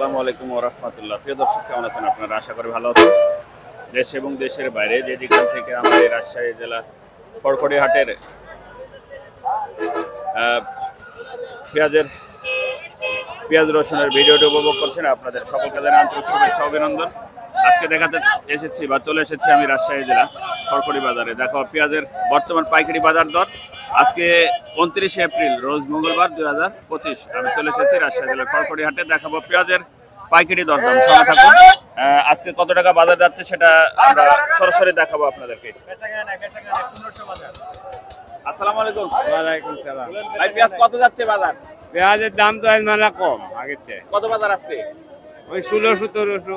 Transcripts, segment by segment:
আসসালামু আলাইকুম ওরহমতুল্লাহ প্রিয় দর্শক কেমন আছেন আপনারা? আশা করি ভালো আছেন। দেশ এবং দেশের বাইরে যে যেখান থেকে আমাদের রাজশাহী জেলা কড়কড়ি হাটের আহ, পেঁয়াজের পেঁয়াজ রসুনের ভিডিওটি উপভোগ করছেন আপনাদের সকলকে আন্তরিক শুভেচ্ছা অভিনন্দন। আজকে দেখাতে এসেছি বা চলে এসেছি আমি রাজশাহী জেলা। খড়খড়ি বাজারে। দেখো পেঁয়াজের বর্তমান পাইকারি বাজার দর আজকে উনত্রিশে এপ্রিল রোজ মঙ্গলবার দুই হাজার পঁচিশ। আমি চলে এসেছি রাজশাহী জেলার খড়খড়ি হাটে। দেখাবো পেঁয়াজের পাইকারি দরদাম সঙ্গে থাকুন। আজকে কত টাকা বাজার যাচ্ছে সেটা আমরা সরাসরি দেখাবো আপনাদেরকে। আসসালামু আলাইকুম। ওয়ালাইকুম সালাম। ভাই পেঁয়াজ কত যাচ্ছে বাজার? পেঁয়াজের দাম তো মেলা কম আগের চেয়ে। কত বাজার আজকে? ওই ষোলো সতেরোশো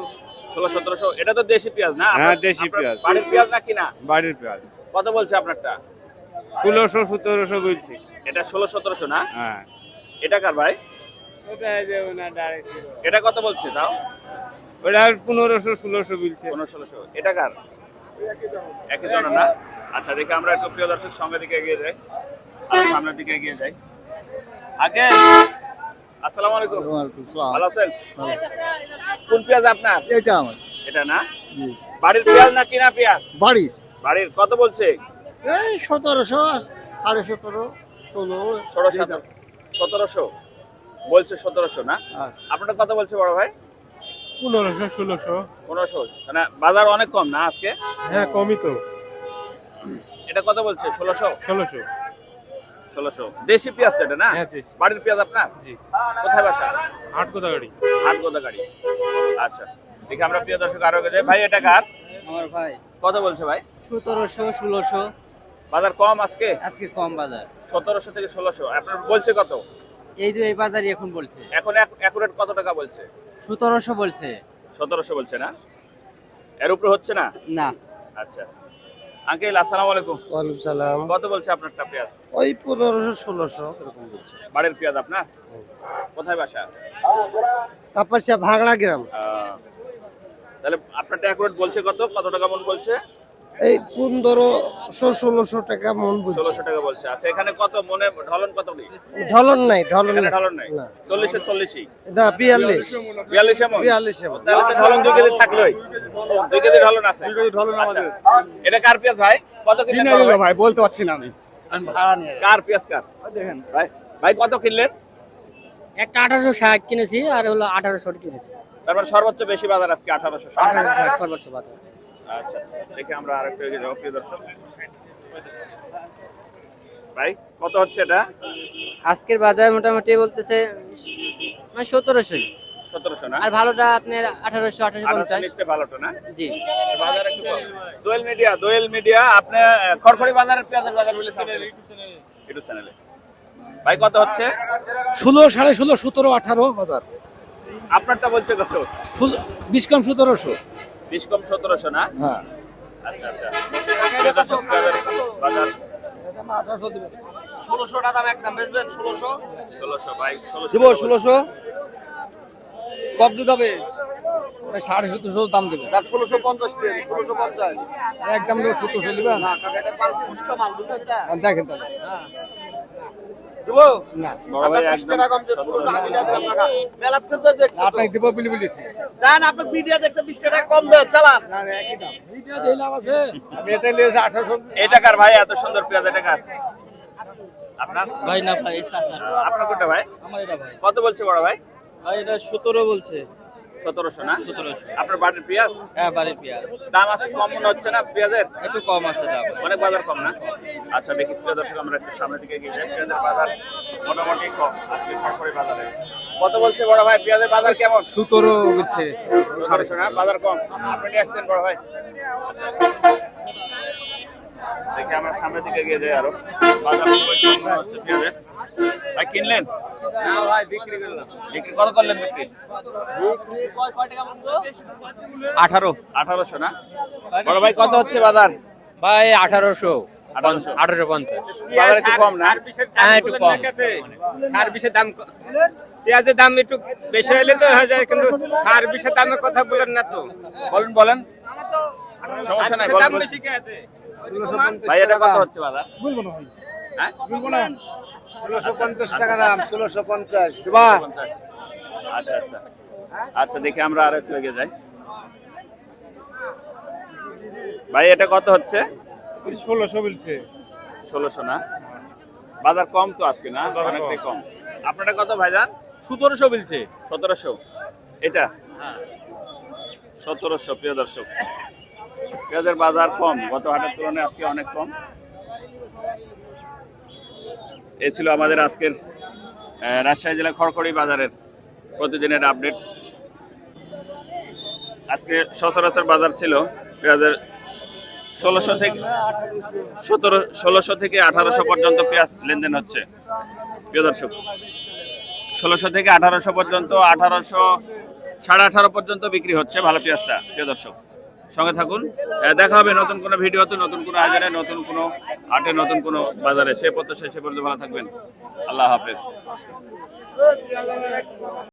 ষোলো সতেরোশো এটা তো দেশি পেঁয়াজ না? হ্যাঁ, দেশি পেঁয়াজ। বাড়ির পেঁয়াজ না কিনা বাড়ির পেঁয়াজ। কত বলছে আপনারটা? ষোলোশো সতেরোশো বলছি। এটা ষোলো সতেরোশো না? হ্যাঁ। এটা কার ভাই? ওটা যে ওনার এটা কত বলছে তাও? ওটা পনেরোশো ষোলোশো বলছে। পনেরো ষোলোশো। এটা কার? একই জন না? আচ্ছা দেখি আমরা একটু প্রিয় দর্শক সঙ্গে দিকে এগিয়ে যাই। আর সামনের দিকে এগিয়ে যাই। আগে আসসালামু আলাইকুম। ভালো আছেন? কোন পেঁয়াজ আপনার? এটা আমার। এটা না? বাড়ির পেঁয়াজ না কিনা পেঁয়াজ? বাড়ির। বাড়ির। কত বলছে? এই সতেরোশো সাড়ে সতেরো ষোলো ষোলো সতেরো। সতেরোশো। বলছে সতেরোশো না? হ্যাঁ। আপনার কত বলছে বড় ভাই? পনেরোশো ষোলোশো। পনেরোশো। মানে বাজার অনেক কম না আজকে? হ্যাঁ কমই তো। এটা কত বলছে? ষোলোশো? ষোলোশো। ষোলোশো। দেশি পেঁয়াজ তো এটা না? হ্যাঁ, বাড়ির পেঁয়াজ আপনার? জি। কোথায় বাসা? আট কোথা গাড়ি? হাট গোদা গাড়ি? আচ্ছা। দেখি আমরা প্রিয় দর্শক আরও যাই ভাই এটা কার? আমার ভাই। কত বলছে ভাই? সতেরোশো ষোলোশো। বাজার কম আজকে? আজকে কম বাজার। সতেরোশো থেকে ষোলোশো। আপনার বলছে কত? এই যে এই বাজারই এখন বলছে। এখন অ্যাকুরেট কত টাকা বলছে? সতেরোশো বলছে। সতেরোশো বলছে না? এর উপরে হচ্ছে না? না। আচ্ছা। আঙ্কেল আসসালামু আলাইকুম। ওয়ালাইকুম সালাম। কত বলছে আপনারটা পেঁয়াজ? ওই পনেরোশো ষোলোশো এরকম বলছে। বাড়ির পেঁয়াজ আপনার? কোথায় বাসা? তারপর সে ভাগড়া গ্রাম। তাহলে আপনারটা অ্যাকুরেট বলছে কত? কত টাকা মন বলছে? এই পনেরোশো ষোলোশো টাকা মন বলছে ষোলোশো টাকা বলছে। আচ্ছা এখানে কত মনে ঢলন কত ঢলন নাই ঢলন নাই। ঢলন নাই। চল্লিশে চল্লিশই? এটা বিয়াল্লিশ। বিয়াল্লিশ এমন বিয়াল্লিশ এমন। তাহলে তো ঢলন দুই কেজি থাকলোই। দুই কেজি ঢলন আছে। আচ্ছা। এটা কার পেঁয়াজ ভাই? কত কিনলেন বড় ভাই? ভাই বলতে পারছি না আমি। কার পেঁয়াজ কার? দেখেন। ভাই ভাই কত কিনলেন? একটা আঠারোশো ষাট কিনেছি আর হলো আঠারোশো কিনেছি। তারপর মানে সর্বোচ্চ বেশি বাজার আজকে আঠারোশো আঠারোশো ষাট সর্বোচ্চ বাজার। আচ্ছা দেখি আমরা আরেকটু এগিয়ে যাব প্রিয় দর্শক। ভাই কত হচ্ছে এটা? আজকের বাজার মোটামুটি বলতেছে মানে সতেরোশোই। সতেরোশো না? আর ভালোটা আপনার আঠারোশো আঠারোশো পঞ্চাশ। নিচ্ছে ভালোটা না? জি। বাজার একটু কম। দোয়েল মিডিয়া দোয়েল মিডিয়া আপনি খড়খড়ি বাজারের পেঁয়াজের বাজার বলে ইউটিউব চ্যানেলে ভাই কত হচ্ছে? ষোলো সাড়ে ষোলো সতেরো আঠারো বাজার। আপনারটা বলছে কত? বিশ কম সতেরোশো। বিশ কম সতেরোশো না? হ্যাঁ। আচ্ছা আচ্ছা। ষোলোশো টাকা দাম একদম বেচবেন ষোলোশো? ষোলোশো ভাই ষোলোশো। দিব ষোলোশো। কত দুধ হবে? সাড়ে সতেরোশো দাম দেবে। তার ষোলোশো পঞ্চাশ দেন ষোলোশো পঞ্চাশ। একদম সতেরোশো দেবেন দেখেন তাহলে। দিব? বড় ভাই একদম টাকা কম যে ষোলোশো দিলাম কাকা মেলাত কিন্তু দেখছি আপনাকে দেবো বলে বলেছি। দেন আপনি মিডিয়া দেখতে বিশ টাকা কম দেন চালান। না না একই দাম। এইটা দিয়ে আছে। আমি এটা নিয়েছি আঠারোশো এটা কার ভাই? এত সুন্দর পেঁয়াজ এটা আপনার? ভাই না ভাই চাচা। আপনার কোনটা ভাই? আমার এটা ভাই। কত বলছে বড় ভাই? ভাই এটা সতেরো বলছে। সতেরোশো না? সতেরোশো। আপনার বাড়ির পেঁয়াজ? হ্যাঁ বাড়ির পেঁয়াজ। দাম আছে কম মনে হচ্ছে না পেঁয়াজের? একটু কম আছে দাম। অনেক বাজার কম না? আচ্ছা দেখি প্রিয় দর্শক আমরা একটু সামনের দিকে গিয়ে যাই। পেঁয়াজের বাজার মোটামুটি কম আজকে সরকারি বাজারে। কত বলছে বড় ভাই? পেঁয়াজের বাজার কেমন? সতেরো বলছে সাড়ে না? বাজার কম। আপনি নিয়ে আসছেন বড় ভাই? দেখি আমরা সামনের দিকে গিয়ে যাই আরও। বাজার হচ্ছে পেঁয়াজের? ভাই কিনলেন? না ভাই বিক্রি করলাম। বিক্রি কত করলেন বিক্রি? আঠারো। আঠারোশো না? বড় ভাই কত হচ্ছে বাজার? ভাই আঠারোশো। আঠারোশো। আঠারোশো পঞ্চাশ। বাজার একটু কম না? হ্যাঁ একটু কম। সার দাম পেঁয়াজের দাম একটু বেশি হলে তো হয়ে যায় কিন্তু সার বিষের দামের কথা বলেন না তো। বলুন বলেন। সমস্যা নাই দাম বেশি কে আছে? ভাই এটা কত হচ্ছে বাজার? হ্যাঁ? ষোলোশো পঞ্চাশ টাকা দাম ষোলোশো পঞ্চাশ। পঞ্চাশ। আচ্ছা আচ্ছা। আচ্ছা দেখি আমরা আর একটু এগিয়ে যাই। ভাই এটা কত হচ্ছে? ষোলোশো বলছে। ষোলোশো না? বাজার কম তো আজকে না? অনেকটাই কম। কম। আপনারা কত ভাইজান? সতেরোশো বলছে। সতেরোশো। এটা? সতেরোশো প্রিয় দর্শক। পেঁয়াজের বাজার কম। গত হাটের তুলনায় আজকে অনেক কম। এ ছিল আমাদের আজকের রাজশাহী জেলা খড়খড়ি বাজারের প্রতিদিনের আপডেট। আজকে সচরাচর বাজার ছিল পেঁয়াজের ষোলোশো থেকে সতেরো, ষোলোশো থেকে আঠারোশো পর্যন্ত পেঁয়াজ লেনদেন হচ্ছে। প্রিয় দর্শক, ষোলোশো থেকে আঠারোশো পর্যন্ত, আঠারোশো, সাড়ে আঠারো পর্যন্ত বিক্রি হচ্ছে ভালো পেঁয়াজটা, প্রিয় দর্শক। সঙ্গে থাকুন দেখা হবে নতুন কোনো ভিডিওতে, নতুন কোনো আয়োজনে, নতুন কোনো হাটে, নতুন কোনো বাজারে। সে পথে সে পর্যন্ত ভালো থাকবেন। আল্লাহ হাফেজ।